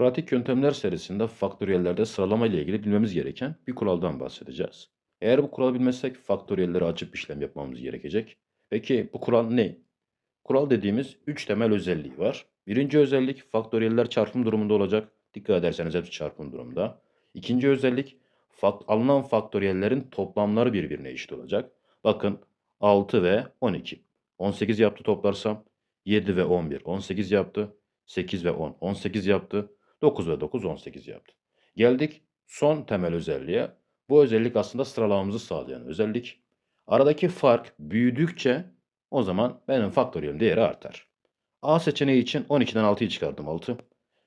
Pratik yöntemler serisinde faktöriyellerde sıralama ile ilgili bilmemiz gereken bir kuraldan bahsedeceğiz. Eğer bu kuralı bilmezsek faktöriyelleri açıp işlem yapmamız gerekecek. Peki bu kural ne? Kural dediğimiz 3 temel özelliği var. Birinci özellik faktöriyeller çarpım durumunda olacak. Dikkat ederseniz hepsi çarpım durumunda. İkinci özellik fak- alınan faktöriyellerin toplamları birbirine eşit olacak. Bakın 6 ve 12. 18 yaptı toplarsam 7 ve 11 18 yaptı. 8 ve 10 18 yaptı. 9 ve 9 18 yaptı. Geldik son temel özelliğe. Bu özellik aslında sıralamamızı sağlayan özellik. Aradaki fark büyüdükçe o zaman benim faktöriyelim değeri artar. A seçeneği için 12'den 6'yı çıkardım 6.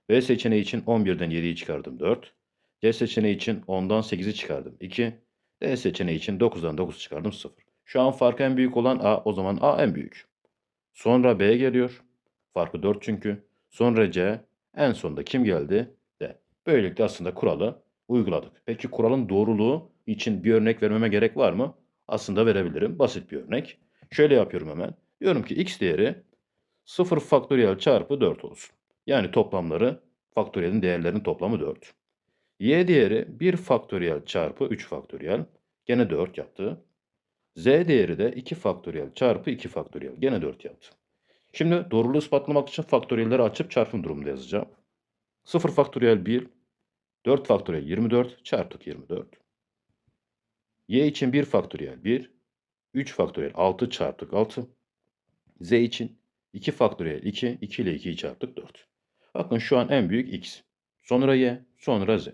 B seçeneği için 11'den 7'yi çıkardım 4. C seçeneği için 10'dan 8'i çıkardım 2. D seçeneği için 9'dan 9 çıkardım 0. Şu an fark en büyük olan A o zaman A en büyük. Sonra B geliyor. Farkı 4 çünkü. Sonra C. En sonunda kim geldi? D. Böylelikle aslında kuralı uyguladık. Peki kuralın doğruluğu için bir örnek vermeme gerek var mı? Aslında verebilirim. Basit bir örnek. Şöyle yapıyorum hemen. Diyorum ki x değeri 0 faktöriyel çarpı 4 olsun. Yani toplamları faktöriyelin değerlerinin toplamı 4. Y değeri 1 faktöriyel çarpı 3 faktöriyel. Gene 4 yaptı. Z değeri de 2 faktöriyel çarpı 2 faktöriyel. Gene 4 yaptı. Şimdi doğruluğu ispatlamak için faktöriyelleri açıp çarpım durumunda yazacağım. 0 faktöriyel 1, 4 faktöriyel 24 çarptık 24. Y için 1 faktöriyel 1, 3 faktöriyel 6 çarptık 6. Z için 2 faktöriyel 2, 2 ile 2'yi çarptık 4. Bakın şu an en büyük x. Sonra y, sonra z.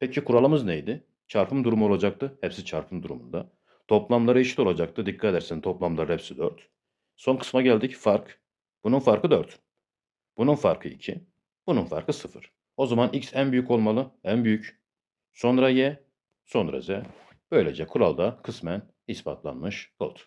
Peki kuralımız neydi? Çarpım durumu olacaktı. Hepsi çarpım durumunda. Toplamları eşit olacaktı. Dikkat edersen toplamlar hepsi 4. Son kısma geldik. Fark. Bunun farkı 4. Bunun farkı 2. Bunun farkı 0. O zaman x en büyük olmalı. En büyük. Sonra y, sonra z. Böylece kuralda kısmen ispatlanmış oldu.